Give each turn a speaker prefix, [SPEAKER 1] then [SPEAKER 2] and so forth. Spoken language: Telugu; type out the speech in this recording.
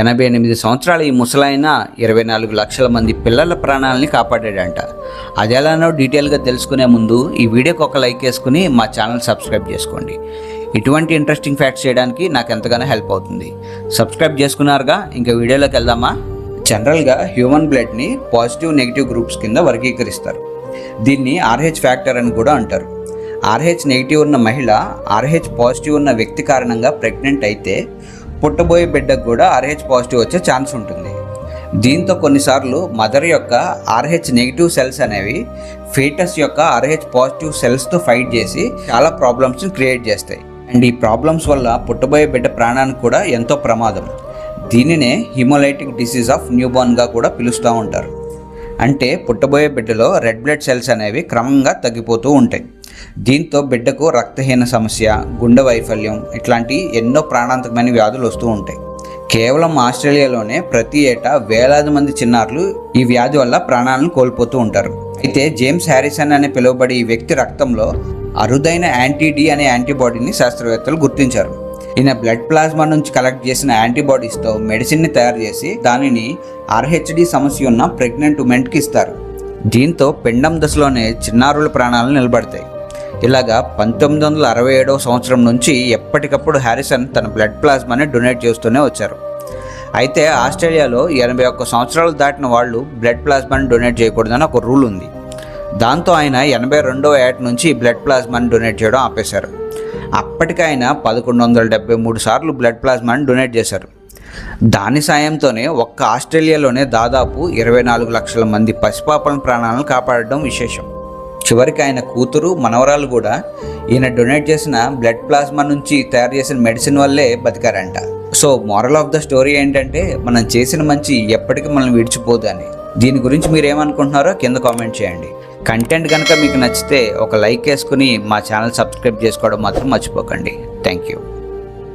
[SPEAKER 1] ఎనభై ఎనిమిది సంవత్సరాల ఈ ముసలాయన ఇరవై నాలుగు లక్షల మంది పిల్లల ప్రాణాలని కాపాడాడంట. అది ఎలానో డీటెయిల్గా తెలుసుకునే ముందు ఈ వీడియోకి ఒక లైక్ వేసుకుని మా ఛానల్ సబ్స్క్రైబ్ చేసుకోండి. ఇటువంటి ఇంట్రెస్టింగ్ ఫ్యాక్ట్స్ చేయడానికి నాకు ఎంతగానో హెల్ప్ అవుతుంది. సబ్స్క్రైబ్ చేసుకున్నారుగా ఇంకా వీడియోలోకి వెళ్దామా? జనరల్గా హ్యూమన్ బ్లడ్ని పాజిటివ్ నెగిటివ్ గ్రూప్స్ కింద వర్గీకరిస్తారు. దీన్ని ఆర్హెచ్ ఫ్యాక్టర్ అని కూడా అంటారు. ఆర్హెచ్ నెగిటివ్ ఉన్న మహిళ ఆర్హెచ్ పాజిటివ్ ఉన్న వ్యక్తి కారణంగా ప్రెగ్నెంట్ అయితే పుట్టబోయే బిడ్డకు కూడా ఆర్హెచ్ పాజిటివ్ వచ్చే ఛాన్స్ ఉంటుంది. దీంతో కొన్నిసార్లు మదర్ యొక్క ఆర్హెచ్ నెగిటివ్ సెల్స్ అనేవి ఫీటస్ యొక్క ఆర్హెచ్ పాజిటివ్ సెల్స్తో ఫైట్ చేసి చాలా ప్రాబ్లమ్స్ని క్రియేట్ చేస్తాయి. అండ్ ఈ ప్రాబ్లమ్స్ వల్ల పుట్టబోయే బిడ్డ ప్రాణానికి కూడా ఎంతో ప్రమాదం. దీనినే హిమోలైటిక్ డిసీజ్ ఆఫ్ న్యూబార్న్గా కూడా పిలుస్తూ ఉంటారు. అంటే పుట్టబోయే బిడ్డలో రెడ్ బ్లడ్ సెల్స్ అనేవి క్రమంగా తగ్గిపోతూ ఉంటాయి. దీంతో బిడ్డకు రక్తహీన సమస్య గుండె వైఫల్యం ఇట్లాంటి ఎన్నో ప్రాణాంతకమైన వ్యాధులు వస్తూ ఉంటాయి. కేవలం ఆస్ట్రేలియాలోనే ప్రతి ఏటా వేలాది మంది చిన్నారులు ఈ వ్యాధి వల్ల ప్రాణాలను కోల్పోతూ ఉంటారు. అయితే జేమ్స్ హ్యారిసన్ అని పిలువబడే ఈ వ్యక్తి రక్తంలో అరుదైన యాంటీ డి అనే యాంటీబాడీని శాస్త్రవేత్తలు గుర్తించారు. ఈయన బ్లడ్ ప్లాస్మా నుంచి కలెక్ట్ చేసిన యాంటీబాడీస్తో మెడిసిన్ని తయారు చేసి దానిని ఆర్హెచ్డి సమస్య ఉన్న ప్రెగ్నెంట్ ఉమెన్కి ఇస్తారు. దీంతో పిండం దశలోనే చిన్నారుల ప్రాణాలు నిలబడతాయి. ఇలాగా పంతొమ్మిది వందల అరవై ఏడవ సంవత్సరం నుంచి ఎప్పటికప్పుడు హ్యారిసన్ తన బ్లడ్ ప్లాస్మాని డొనేట్ చేస్తూనే వచ్చారు. అయితే ఆస్ట్రేలియాలో ఎనభై ఒక్క సంవత్సరాలు దాటిన వాళ్ళు బ్లడ్ ప్లాస్మాని డొనేట్ చేయకూడదని ఒక రూల్ ఉంది. దాంతో ఆయన ఎనభై రెండవ ఏట నుంచి బ్లడ్ ప్లాస్మాని డొనేట్ చేయడం ఆపేశారు. అప్పటికి ఆయన పదకొండు వందల డెబ్బై మూడు సార్లు బ్లడ్ ప్లాస్మాని డొనేట్ చేశారు. దాని సాయంతోనే ఒక్క ఆస్ట్రేలియాలోనే దాదాపు ఇరవై నాలుగు లక్షల మంది పసిపాపల ప్రాణాలను కాపాడడం విశేషం. చివరికి ఆయన కూతురు మనవరాలు కూడా ఈయన డొనేట్ చేసిన బ్లడ్ ప్లాస్మా నుంచి తయారు చేసిన మెడిసిన్ వల్లే బతికారంట. So moral of the story ఏంటంటే మనం చేసిన మంచి ఎప్పటికీ మనం విడిచిపోదు అని. దీని గురించి మీరు ఏమనుకుంటున్నారో కింద కామెంట్ చేయండి. కంటెంట్ కనుక మీకు నచ్చితే ఒక లైక్ వేసుకుని మా ఛానల్ సబ్స్క్రైబ్ చేసుకోవడం మాత్రం మర్చిపోకండి. Thank you